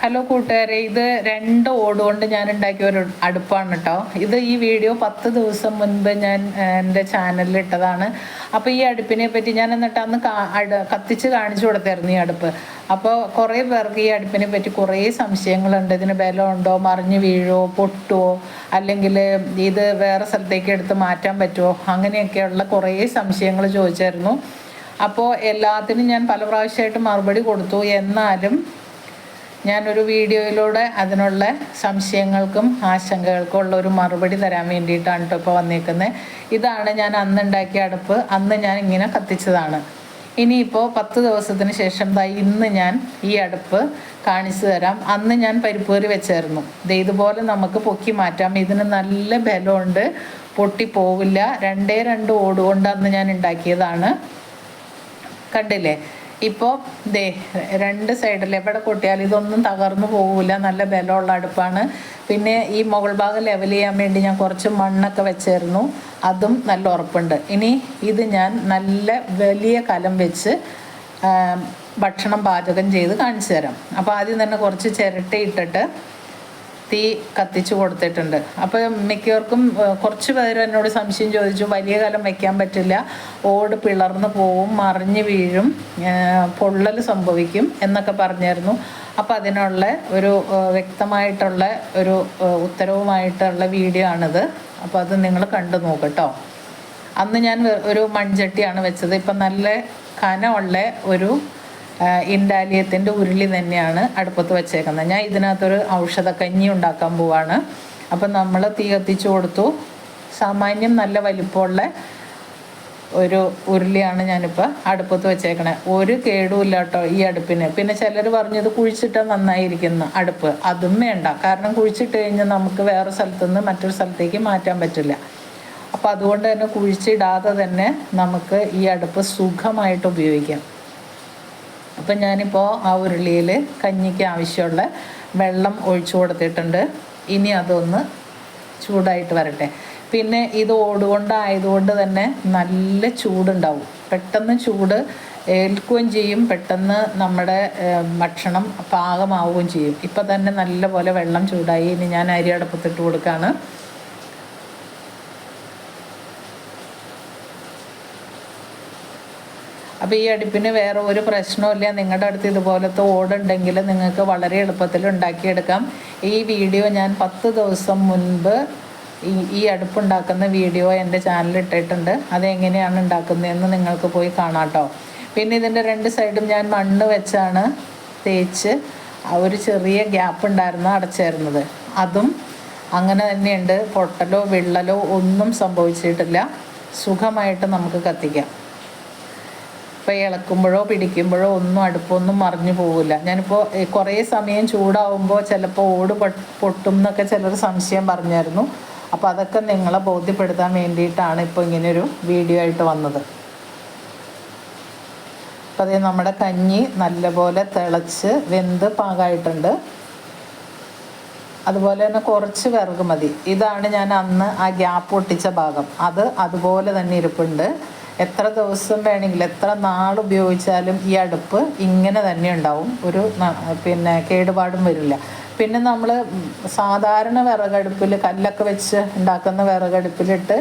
Hello കൂട്ടുകാരെ. ഇത് രണ്ട് ഓട് കൊണ്ട് ഞാൻ ഉണ്ടാക്കിയ ഒരു അടുപ്പാണ് കേട്ടോ ഇത് ഈ വീഡിയോ പത്ത് ദിവസം മുൻപ് ഞാൻ എന്റെ ചാനലിൽ ഇട്ടതാണ്. അപ്പോൾ ഈ അടുപ്പിനെ പറ്റി ഞാൻ എന്നിട്ട് അന്ന് കത്തിച്ച് കാണിച്ചു കൊടുത്തായിരുന്നു ഈ അടുപ്പ്. അപ്പോൾ കുറേ പേർക്ക് ഈ അടുപ്പിനെ പറ്റി കുറേ സംശയങ്ങളുണ്ട്. ഇതിന് ബലമുണ്ടോ? മറിഞ്ഞു വീഴോ പൊട്ടുമോ അല്ലെങ്കിൽ ഇത് വേറെ സ്ഥലത്തേക്ക് എടുത്ത് മാറ്റാൻ പറ്റുമോ അങ്ങനെയൊക്കെയുള്ള കുറേ സംശയങ്ങൾ ചോദിച്ചായിരുന്നു. അപ്പോൾ എല്ലാത്തിനും ഞാൻ പല പ്രാവശ്യമായിട്ട് മറുപടി കൊടുത്തു. എന്നാലും ഞാനൊരു വീഡിയോയിലൂടെ അതിനുള്ള സംശയങ്ങൾക്കും ആശങ്കകൾക്കും ഉള്ള ഒരു മറുപടി തരാൻ വേണ്ടിയിട്ടാണ് കേട്ടോ ഇപ്പോൾ വന്നേക്കുന്നത് ഇതാണ് ഞാൻ അന്ന് ഉണ്ടാക്കിയ അടുപ്പ്. അന്ന് ഞാൻ ഇങ്ങനെ കത്തിച്ചതാണ്. ഇനിയിപ്പോൾ പത്ത് ദിവസത്തിന് ശേഷം ദാ ഇന്ന് ഞാൻ ഈ അടുപ്പ് കാണിച്ചു തരാം. അന്ന് ഞാൻ പരിപ്പേറി വെച്ചായിരുന്നു. ഇതുപോലെ നമുക്ക് പൊക്കി മാറ്റാം. ഇതിന് നല്ല ബലമുണ്ട്. പൊട്ടിപ്പോവില്ല രണ്ടേ രണ്ട് ഓട് കൊണ്ട് അന്ന് ഞാൻ ഉണ്ടാക്കിയതാണ്. കണ്ടില്ലേ? ഇപ്പോൾ ദേ രണ്ട് സൈഡിൽ എവിടെ കൊട്ടിയാൽ ഇതൊന്നും തകർന്നു പോകില്ല നല്ല ബലമുള്ള അടുപ്പാണ്. പിന്നെ ഈ മുകൾ ഭാഗം ലെവൽ ചെയ്യാൻ വേണ്ടി ഞാൻ കുറച്ച് മണ്ണൊക്കെ വെച്ചായിരുന്നു അതും നല്ല ഉറപ്പുണ്ട്. ഇനി ഇത് ഞാൻ നല്ല വലിയ കലം വെച്ച് ഭക്ഷണം പാചകം ചെയ്ത് കാണിച്ചു തരാം. അപ്പോൾ ആദ്യം തന്നെ കുറച്ച് ചിരട്ട ഇട്ടിട്ട് തീ കത്തിച്ചു കൊടുത്തിട്ടുണ്ട്. അപ്പോൾ മിക്കവർക്കും കുറച്ച് പേര് എന്നോട് സംശയം ചോദിച്ചു വലിയ കാലം വെക്കാൻ പറ്റില്ല. ഓട് പിളർന്നു പോവും മറിഞ്ഞു വീഴും പൊള്ളൽ സംഭവിക്കും എന്നൊക്കെ പറഞ്ഞായിരുന്നു. അപ്പോൾ അതിനുള്ള ഒരു വ്യക്തമായിട്ടുള്ള ഒരു ഉത്തരവുമായിട്ടുള്ള വീഡിയോ ആണിത്. അപ്പോൾ അത് നിങ്ങൾ കണ്ടു നോക്കട്ടോ അന്ന് ഞാൻ ഒരു മൺചട്ടിയാണ് വെച്ചത്. ഇപ്പം നല്ല കനമുള്ള ഒരു ഇൻഡാലിയത്തിന്റെ ഉരുളി തന്നെയാണ് അടുപ്പത്ത് വെച്ചേക്കുന്നത്. ഞാൻ ഇതിനകത്തൊരു കഞ്ഞി ഉണ്ടാക്കാൻ പോവാണ്. അപ്പം നമ്മൾ തീ കത്തിച്ചു കൊടുത്തു. സാമാന്യം നല്ല വലിപ്പമുള്ള ഒരു ഉരുളിയാണ് ഞാനിപ്പോൾ അടുപ്പത്ത് വെച്ചേക്കണേ. ഒരു കേടുമില്ല കേട്ടോ ഈ അടുപ്പിന്. പിന്നെ ചിലർ പറഞ്ഞത് കുഴിച്ചിട്ടാൽ നന്നായിരിക്കുന്നു അടുപ്പ്. അതും വേണ്ട. കാരണം കുഴിച്ചിട്ട് കഴിഞ്ഞാൽ നമുക്ക് വേറെ സ്ഥലത്തുനിന്ന് മറ്റൊരു സ്ഥലത്തേക്ക് മാറ്റാൻ പറ്റില്ല. അപ്പോൾ അതുകൊണ്ട് തന്നെ കുഴിച്ചിടാതെ തന്നെ നമുക്ക് ഈ അടുപ്പ് സുഖമായിട്ട് ഉപയോഗിക്കാം. അപ്പം ഞാനിപ്പോൾ ആ ഉരുളിയിൽ കഞ്ഞിക്ക് ആവശ്യമുള്ള വെള്ളം ഒഴിച്ചു കൊടുത്തിട്ടുണ്ട്. ഇനി അതൊന്ന് ചൂടായിട്ട് വരട്ടെ. പിന്നെ ഇത് ഓടുകൊണ്ടായതുകൊണ്ട് തന്നെ നല്ല ചൂടുണ്ടാവും. പെട്ടെന്ന് ചൂട് ഏൽക്കുകയും ചെയ്യും. പെട്ടെന്ന് നമ്മുടെ ഭക്ഷണം പാകമാവുകയും ചെയ്യും. ഇപ്പം തന്നെ നല്ലപോലെ വെള്ളം ചൂടായി. ഇനി ഞാൻ അരി അടുപ്പത്തിട്ട് കൊടുക്കുകയാണ് അപ്പോൾ ഈ അടുപ്പിന് വേറെ ഒരു പ്രശ്നമില്ല നിങ്ങളുടെ അടുത്ത് ഇതുപോലത്തെ ഓടുണ്ടെങ്കിൽ നിങ്ങൾക്ക് വളരെ എളുപ്പത്തിൽ ഉണ്ടാക്കിയെടുക്കാം. ഈ വീഡിയോ ഞാൻ പത്ത് ദിവസം മുൻപ് ഈ ഈ അടുപ്പുണ്ടാക്കുന്ന വീഡിയോ എന്റെ ചാനലിൽ ഇട്ടിട്ടുണ്ട്. അതെങ്ങനെയാണ് ഉണ്ടാക്കുന്നതെന്ന് നിങ്ങൾക്ക് പോയി കാണാട്ടോ. പിന്നെ ഇതിന്റെ രണ്ട് സൈഡും ഞാൻ മണ്ണ് വെച്ചാണ് തേച്ച് ഒരു ചെറിയ ഗ്യാപ്പ് ഉണ്ടായിരുന്നു അടച്ചായിരുന്നത് അതും അങ്ങനെ തന്നെയുണ്ട്. പൊട്ടലോ വിള്ളലോ ഒന്നും സംഭവിച്ചിട്ടില്ല. സുഖമായിട്ട് നമുക്ക് കത്തിക്കാം. ഇപ്പോൾ ഇളക്കുമ്പോഴോ പിടിക്കുമ്പോഴോ ഒന്നും അടുപ്പൊന്നും മറിഞ്ഞു പോകില്ല ഞാനിപ്പോൾ കുറേ സമയം ചൂടാവുമ്പോൾ ചിലപ്പോൾ ഓട് പൊട്ടും എന്നൊക്കെ ചിലർ സംശയം പറഞ്ഞായിരുന്നു. അപ്പോൾ അതൊക്കെ നിങ്ങളെ ബോധ്യപ്പെടുത്താൻ വേണ്ടിയിട്ടാണ് ഇപ്പോൾ ഇങ്ങനെയൊരു വീഡിയോ ആയിട്ട് വന്നത്. അപ്പോൾ അതേ നമ്മുടെ കഞ്ഞി നല്ലപോലെ തിളച്ച് വെന്ത് പാകമായിട്ടുണ്ട് അതുപോലെ തന്നെ കുറച്ച് വിറക് മതി. ഇതാണ് ഞാൻ അന്ന് ആ ഗ്യാപ്പ് ഒട്ടിച്ച ഭാഗം. അത് അതുപോലെ തന്നെ ഇരിപ്പുണ്ട്. എത്ര ദിവസം വേണമെങ്കിലും എത്ര നാൾ ഉപയോഗിച്ചാലും ഈ അടുപ്പ് ഇങ്ങനെ തന്നെ ഉണ്ടാവും. ഒരു പിന്നെ കേടുപാടും വരില്ല. പിന്നെ നമ്മൾ സാധാരണ വിറകടുപ്പിൽ കല്ലൊക്കെ വെച്ച് ഉണ്ടാക്കുന്ന വിറകടുപ്പിലിട്ട്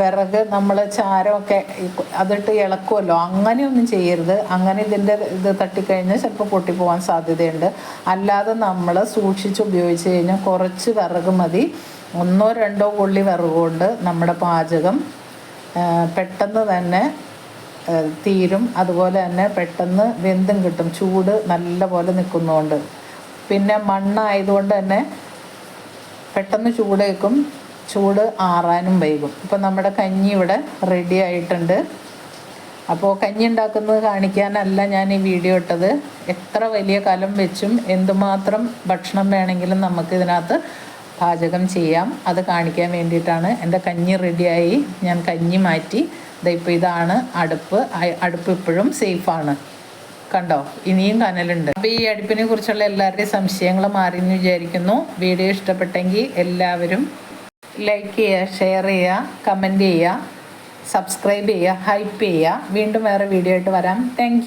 വിറക് നമ്മൾ ചാരമൊക്കെ അതിട്ട് ഇളക്കുമല്ലോ അങ്ങനെയൊന്നും ചെയ്യരുത്. അങ്ങനെ ഇതിന്റെ ഇത് തട്ടിക്കഴിഞ്ഞാൽ ചിലപ്പോൾ പൊട്ടിപ്പോവാൻ സാധ്യതയുണ്ട്. അല്ലാതെ നമ്മൾ സൂക്ഷിച്ച് ഉപയോഗിച്ച് കഴിഞ്ഞാൽ കുറച്ച് വിറക് മതി. ഒന്നോ രണ്ടോ കൊള്ളി വിറക് കൊണ്ട് നമ്മുടെ പാചകം പെട്ടെന്ന് തന്നെ തീരും. അതുപോലെ തന്നെ പെട്ടെന്ന് വെന്തും കിട്ടും. ചൂട് നല്ല പോലെ നിൽക്കുന്നതുകൊണ്ട് പിന്നെ മണ്ണായതുകൊണ്ട് തന്നെ പെട്ടെന്ന് ചൂടേക്കും ചൂട് ആറാനും വൈകും. ഇപ്പം നമ്മുടെ കഞ്ഞി ഇവിടെ റെഡി ആയിട്ടുണ്ട്. അപ്പോൾ കഞ്ഞി ഉണ്ടാക്കുന്നത് കാണിക്കാനല്ല ഞാൻ ഈ വീഡിയോ ഇട്ടത്. എത്ര വലിയ കലം വെച്ചും എന്തുമാത്രം ഭക്ഷണം വേണമെങ്കിലും നമുക്ക് ഇതിനകത്ത് പാചകം ചെയ്യാം. അത് കാണിക്കാൻ വേണ്ടിയിട്ടാണ് എന്റെ കഞ്ഞി റെഡിയായി. ഞാൻ കഞ്ഞി മാറ്റി. ഇതിപ്പോൾ ഇതാണ് അടുപ്പ്. അടുപ്പ് ഇപ്പോഴും സേഫാണ്. കണ്ടോ? ഇനിയും കനലുണ്ട്. അപ്പോൾ ഈ അടുപ്പിനെ കുറിച്ചുള്ള എല്ലാവരുടെയും സംശയങ്ങൾ മാറി എന്ന് വിചാരിക്കുന്നു. വീഡിയോ ഇഷ്ടപ്പെട്ടെങ്കിൽ എല്ലാവരും ലൈക്ക് ചെയ്യുക ഷെയർ ചെയ്യുക കമന്റ് ചെയ്യുക സബ്സ്ക്രൈബ് ചെയ്യുക ഹൈപ്പ് ചെയ്യുക. വീണ്ടും വേറെ വീഡിയോ ആയിട്ട് വരാം. താങ്ക്